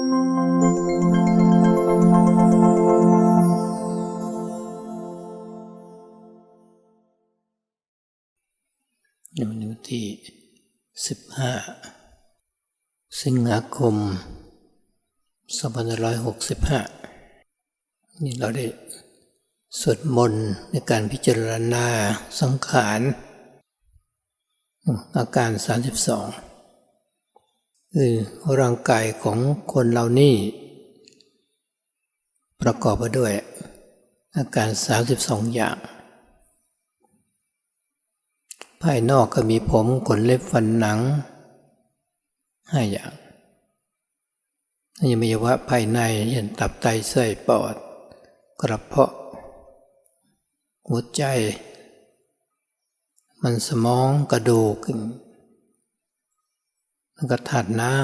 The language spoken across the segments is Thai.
ในวันที่ 15 สิงหาคม2565 นี่เราได้สวดมนต์ในการพิจารณาสังขาร อาการ 32 ร่างกายของคนเรานี่ ประกอบไปด้วย อาการสามสิบสองอย่าง ภายนอกก็มีผมขนเล็บฟันหนังห้าอย่างยังมีวะภายในเช่นตับไตไส้ปอด กระเพาะ หัวใจ มันสมองกระดูก แล้วก็ถาดน้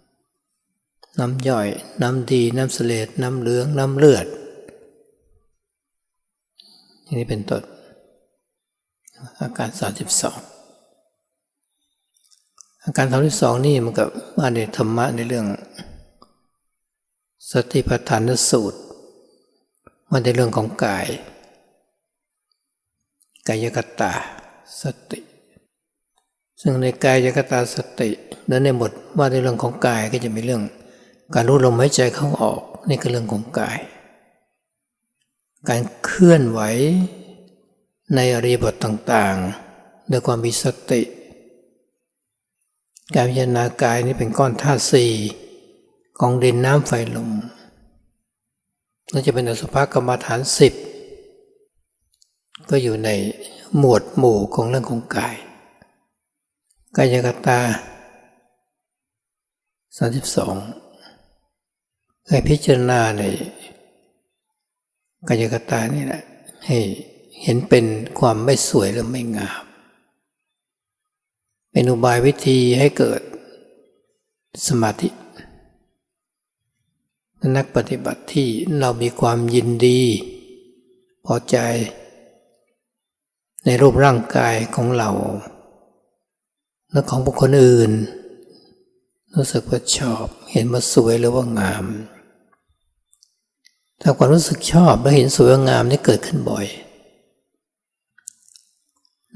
ำน้ำย่อย น้ำดีน้ำเสลดน้ำเหลือง น้ำเลือดอย่างนี้เป็นต้นอาการสามสิบสองอาการสามสิบสองนี่มันก็มาในธรรมะในเรื่อง สติปัฏฐานสูตรมาในเรื่องของกาย กายกตาสติ ซึ่งในกายยกตาสติและในบทว่าในเรื่องของกายก็จะมีเรื่อง การรู้ลมหายใจเข้าออกนี่คือเรื่องของกาย การเคลื่อนไหวในอริยบทต่างๆด้วยความมีสติ การพิจารณากายนี้เป็นก้อนธาตุสี่ของดินน้ำไฟลมน่าจะเป็นอสุภกรรมฐานสิบก็อยู่ในหมวดหมู่ของเรื่องของกาย กายกตาสาสิบสองให้พิจารณาในกายกตานี่แหละให้เห็นเป็นความไม่สวยและไม่งาม เป็นอุบายวิธีให้เกิดสมาธิ นักปฏิบัติที่เรามีความยินดี พอใจ ในรูปร่างกายของเรา และของบุคคลอื่น รู้สึกว่าชอบ เห็นว่าสวยหรือว่างาม ถ้าความรู้สึกชอบและเห็นสวยงามนี่เกิดขึ้นบ่อย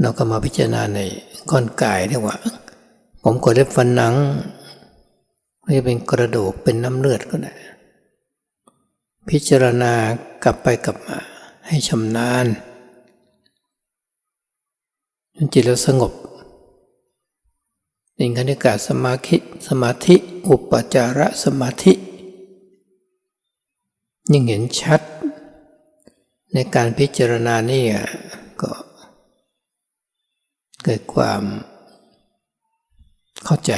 เราก็มาพิจารณาในก้อนกายดีกว่า ผมกดเล็บฟันหนังไม่เป็นกระดูกเป็นน้ำเลือดก็ได้ พิจารณากลับไปกลับมาให้ชำนาญจนจิตเราสงบ นคณิกาสมาธิสมาธิ อุปจารสมาธิ ยิ่งเห็นชัด ในการพิจารณานี่ก็ เกิดความเข้าใจ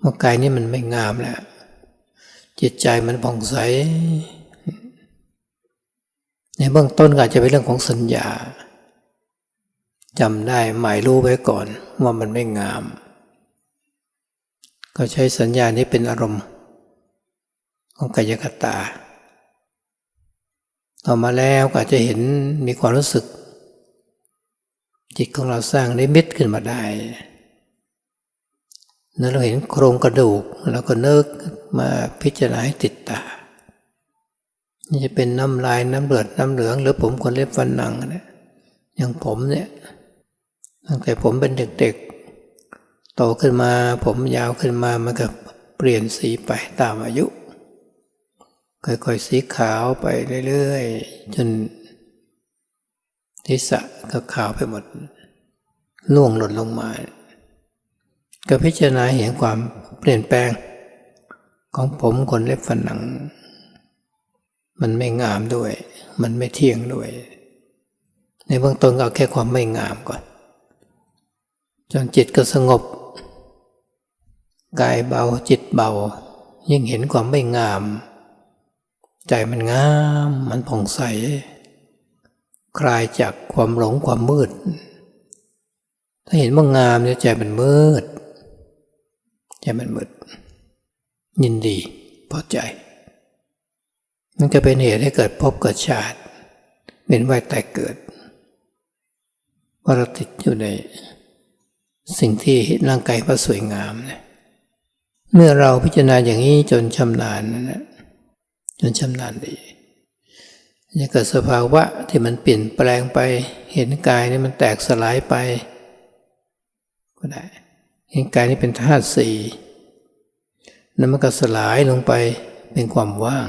ว่ากายนี้มันไม่งามแล้วจิตใจมันผ่องใส ในเบื้องต้นอาจจะเป็นเรื่องของสัญญา จำได้หมายรู้ไว้ก่อนว่ามันไม่งาม ก็ใช้สัญญานี้เป็นอารมณ์ ของกายกตา ต่อมาแล้วก็จะเห็นมีความรู้สึก จิตของเราสร้างนิมิตขึ้นมาได้แล้วเราเห็นโครงกระดูกแล้วก็เนิกมาพิจารณาให้ติดตา นี่จะเป็นน้ำลายน้ำเลือดน้ำเหลือง หรือผมคนเล็บฟันหนังเนี่ยอย่างผมเนี่ย ตั้งแต่ผมเป็นเด็กๆ โตขึ้นมาผมยาวขึ้นมามันก็เปลี่ยนสีไปตามอายุ ค่อยๆสีขาวไปเรื่อยๆ จนทิศะก็ขาวไปหมดล่วงหล่นลงมา ก็พิจารณาเห็นความเปลี่ยนแปลง ของผมขนเล็บฝันหนัง มันไม่งามด้วย มันไม่เที่ยงด้วย ในเบื้องต้นเอาแค่ความไม่งามก่อน จนจิตก็สงบ กายเบาจิตเบา ยิ่งเห็นความไม่งาม ใจมันงามมันผ่องใส คลายจากความหลงความมืด ถ้าเห็นว่างามเนี่ยใจมันมืด ใจมันมืด ยินดีพอใจมันจะเป็นเหตุให้เกิดพบเกิดชาติ เป็นว่ายตายเกิดว่าเราติดอยู่ใน สิ่งที่ร่างกายว่าสวยงามเนี่ยเมื่อเราพิจารณาอย่างนี้จนชำนาญนั่นแหละจนชำนาญดีจะเกิดสภาวะที่มันเปลี่ยนแปลงไป เห็นกายนี่มันแตกสลายไป ก็ได้ เห็นกายนี่เป็นธาตุสี่นั้นมันก็สลายลงไปเป็นความว่าง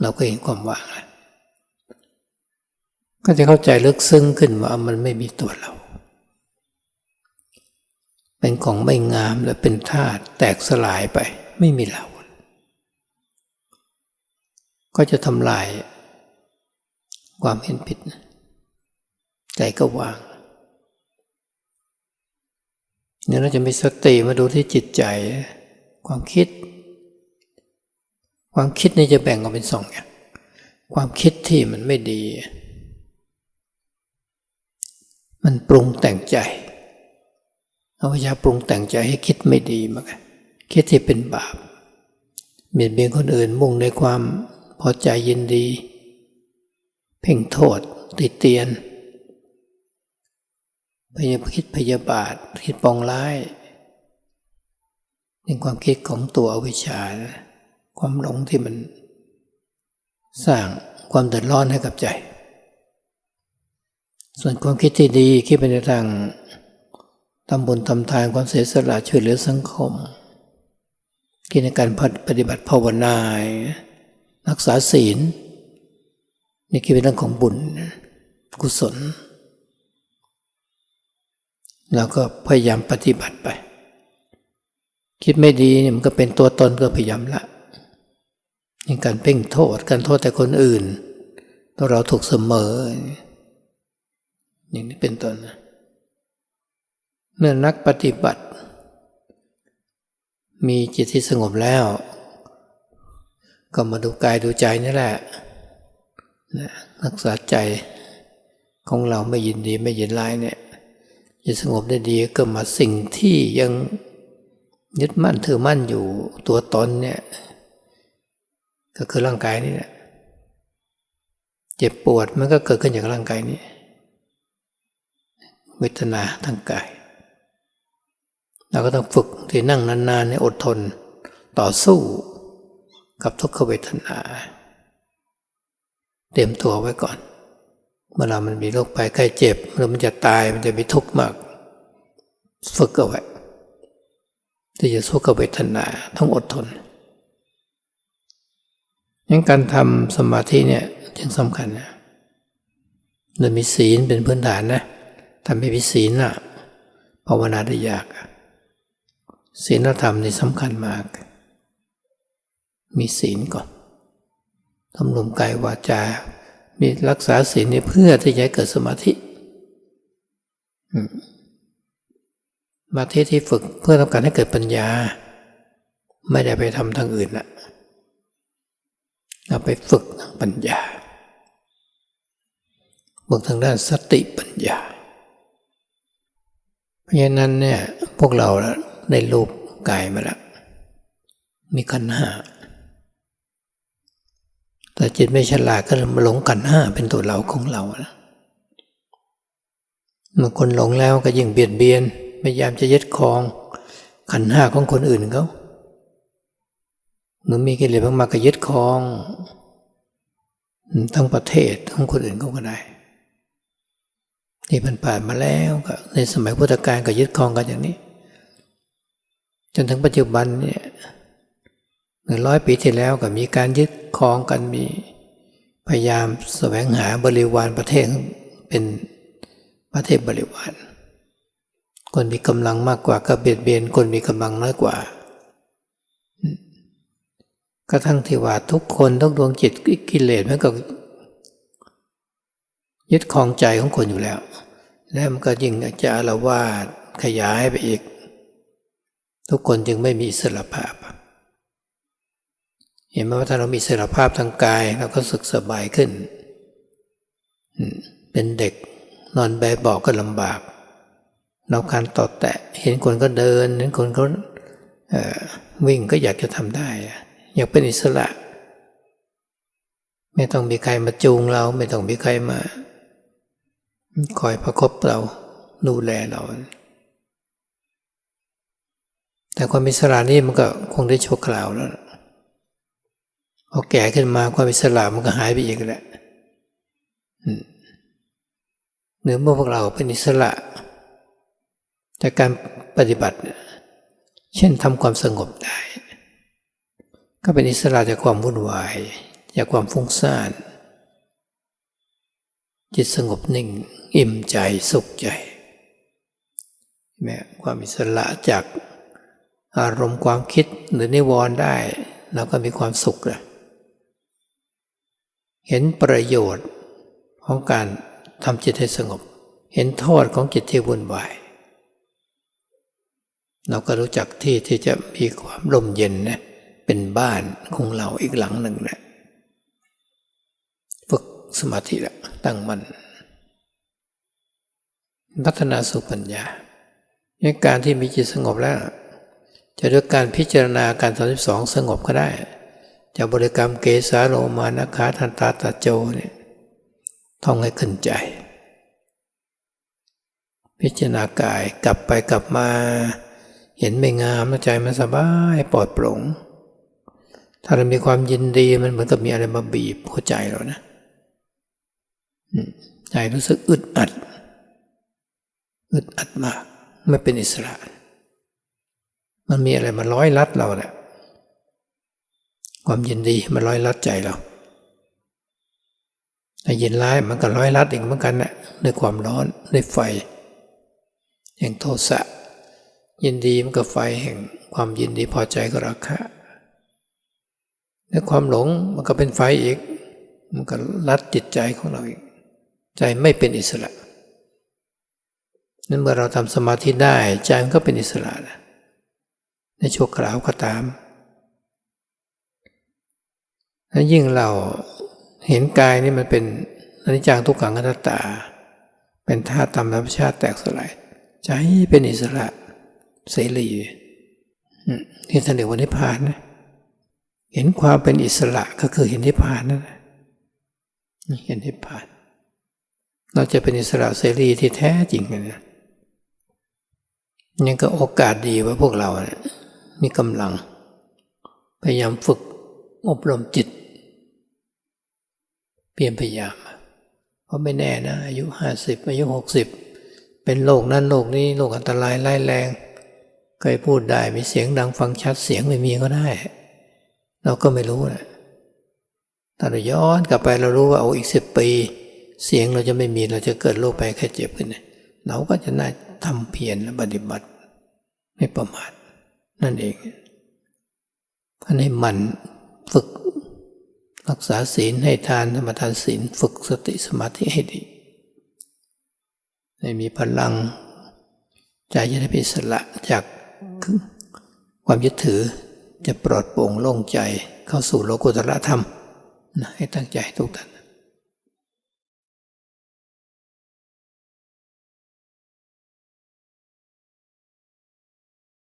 เราก็เห็นความว่าง ก็จะเข้าใจลึกซึ้งขึ้นว่ามันไม่มีตัวเรา เป็นของไม่งามและเป็นธาตุแตกสลายไปไม่มีเรา ก็จะทำลายความเห็นผิด ใจก็วางเนี่ยเราจะมีสติมาดูที่จิตใจ ความคิด ความคิดนี่จะแบ่งออกเป็นสองอย่างความคิดที่มันไม่ดี มันปรุงแต่งใจ อาวิชาปรุงแต่งใจให้คิดไม่ดีมากคิดที่เป็นบาปเบียดเบียนคนอื่นมุ่งในความพอใจยินดี เพ่งโทษติเตียนพยาคิดพยาบาทคิดปองร้ายเป็นความคิดของตัวอวิชชา ความหลงที่มัน สร้างความเดือดร้อนให้กับใจ ส่วนความคิดที่ดีคิดไปในทาง ทำบุญทำทานความเสียสละช่วยเหลือสังคมคิดในการปฏิบัติภาวนารักษาศีล นี่คิดเป็นเรื่องของบุญกุศลเราก็พยายามปฏิบัติไป คิดไม่ดีเนี่ยมันก็เป็นตัวตนก็พยายามละอย่างการเพ่งโทษการโทษแต่คนอื่น ตัวเราถูกเสมอ อย่างนี้เป็นต้นนะ เมื่อนักปฏิบัติ มีจิตที่สงบแล้ว ก็มาดูกายดูใจนี่แหละนะรักษาใจของเราไม่ยินดีไม่ยินร้ายเนี่ยจะสงบได้ดีก็มาสิ่งที่ยังยึดมั่นถือมั่นอยู่ตัวตนเนี่ย ก็คือร่างกายนี่แหละเจ็บปวดมันก็เกิดขึ้นจากร่างกายนี้เวทนาทางกาย เราก็ต้องฝึกที่นั่งนานๆเนี่ยอดทนต่อสู้กับทุกขเวทนา เตรียมตัวไว้ก่อนเมื่อเรามันมีโรคภัยไข้เจ็บเมื่อมันจะตายมันจะมีทุกข์มาก ฝึกเอาไว้ที่จะสู้กับเวทนาต้องอดทนยังการทำสมาธิเนี่ยจึงสำคัญนะโดยมีศีลเป็นพื้นฐานนะทำให้มีศีลอะภาวนาได้ยาก ศีลธรรมนี่สำคัญมาก มีศีลก่อนทำรวมกายวาจา มีรักษาศีลนี่เพื่อที่จะเกิดสมาธิสมาธิที่ฝึกเพื่อต้องการให้เกิดปัญญา ไม่ได้ไปทำทางอื่นละเอาไปฝึกทางปัญญาฝึกทางด้านสติปัญญา เพราะฉะนั้นเนี่ยพวกเรา ได้รูปกายมาแล้วมีขันห้าแต่จิตไม่ฉลาดก็มาหลงขันห้าเป็นตัวเราของเรานะเมื่อคนหลงแล้วก็ยิ่งเบียดเบียนพยายามจะยึดครองขันห้าของคนอื่นเขาเมื่อมีกิเลสมากๆก็ยึดครองทั้งประเทศทั้งคนอื่นเขาก็ได้ที่มันผ่านมาแล้วก็ในสมัยพุทธกาลก็ยึดครองกันอย่างนี้ จนถึงปัจจุบันเนี่ยหนึ่งร้อยปีที่แล้วก็มีการยึดครองกันมีพยายามแสวงหาบริวารประเทศเป็นประเทศบริวาร คนมีกำลังมากกว่าก็เบียดเบียนคนมีกำลังน้อยกว่ากระทั่งที่ว่าทุกคนทุกดวงจิตกิเลสมันก็ยึดครองใจของคนอยู่แล้ว แล้วมันก็ยิ่งจะอาละวาดขยายไปอีก ทุกคนจึงไม่มีอิสระภาพ เห็นไหมว่าถ้าเรามีอิสระภาพทางกายเราก็สึกสบายขึ้น เป็นเด็กนอนแบบบอกก็ลำบากเราการต่อแตะ เห็นคนก็เดิน เห็นคนก็วิ่งก็อยากจะทำได้ อยากเป็นอิสระ ไม่ต้องมีใครมาจูงเรา ไม่ต้องมีใครมา คอยประคบเราดูแลเรา แต่ความอิสระนี่มันก็คงได้ชั่วคราวแล้วพอแก่ขึ้นมาความอิสระมันก็หายไปอีกแหละหรือเมื่อพวกเราเป็นอิสระ จากการปฏิบัติเนี่ยเช่นทำความสงบได้ ก็เป็นอิสระจากความวุ่นวาย จากความฟุ้งซ่าน จิตสงบนิ่ง อิ่มใจสุขใจแม้ความอิสระจาก อารมณ์ความคิดหรือนิวรณ์ได้เราก็มีความสุขเลยเห็นประโยชน์ของการทำจิตให้สงบ เห็นโทษของจิตที่วุ่นวายเราก็รู้จักที่ที่จะมีความร่มเย็นนะเป็นบ้านของเราอีกหลังหนึ่งนะฝึกสมาธิละตั้งมันพัฒนาสู่ปัญญาในการที่มีจิตสงบแล้ว จะด้วยการพิจารณาการสามสิบสองสงบก็ได้ จะบริกรรมเกสาโลมานะคาทันตาตาโจเนี่ยท่องให้ขึ้นใจ พิจารณากายกลับไปกลับมา เห็นไม่งามใจมันสบายปลอดโปร่งถ้าเรามีความยินดีมันเหมือนกับมีอะไรมาบีบหัวใจเรานะใจรู้สึกอึดอัด อึดอัดมาก ไม่เป็นอิสระ มันมีอะไรมาร้อยลัดเราแหละความยินดีมันร้อยลัดใจเราถ้ายินร้ายมันก็ร้อยลัดอีกเหมือนกันนะด้วยความร้อนด้วยไฟ แห่งโทสะ ยินดีมันก็ไฟแห่งความยินดีพอใจก็ราคะด้วยความหลงมันก็เป็นไฟอีก มันก็ลัดจิตใจของเราอีก ใจไม่เป็นอิสระนั้นเมื่อเราทำสมาธิได้ใจมันก็เป็นอิสระนะ ในชั่วคราวก็ตามและยิ่งเราเห็นกายนี่มันเป็นอนิจจังทุกขังอนัตตา เป็นธาตุตามธรรมชาติแตกสลายใจเป็นอิสระเสรีที่ท่านเรียกว่านิพพานนะเห็นความเป็นอิสระก็คือเห็นนิพพานนั่นแหละเห็นนิพพาน เราจะเป็นอิสระเสรีที่แท้จริงนะยังก็โอกาสดีว่าพวกเรานะ มีกำลัง พยายามฝึกอบรมจิต เพียรพยายาม เพราะไม่แน่นะ อายุห้าสิบอายุหกสิบเป็นโรคนั้นโรคนี้โรคอันตรายร้ายแรงเคยพูดได้มีเสียงดังฟังชัดเสียงไม่มีก็ได้ เราก็ไม่รู้นะถ้าเราย้อนกลับไปเรารู้ว่าโอ้อีกสิบปี เสียงเราจะไม่มีเราจะเกิดโรคไปแค่เจ็บขึ้นเราก็จะน่าทำเพียรและปฏิบัติ ไม่ประมาท นั่นเองท่านให้มันฝึก รักษาศีลให้ทานธรรมทานศีลฝึกสติสมาธิให้ดีให้มีพลังใจจะได้เป็นสละจากความยึดถือจะปลอดโปร่งโล่งใจเข้าสู่โลกุตระธรรมนะให้ตั้งใจทุกท่าน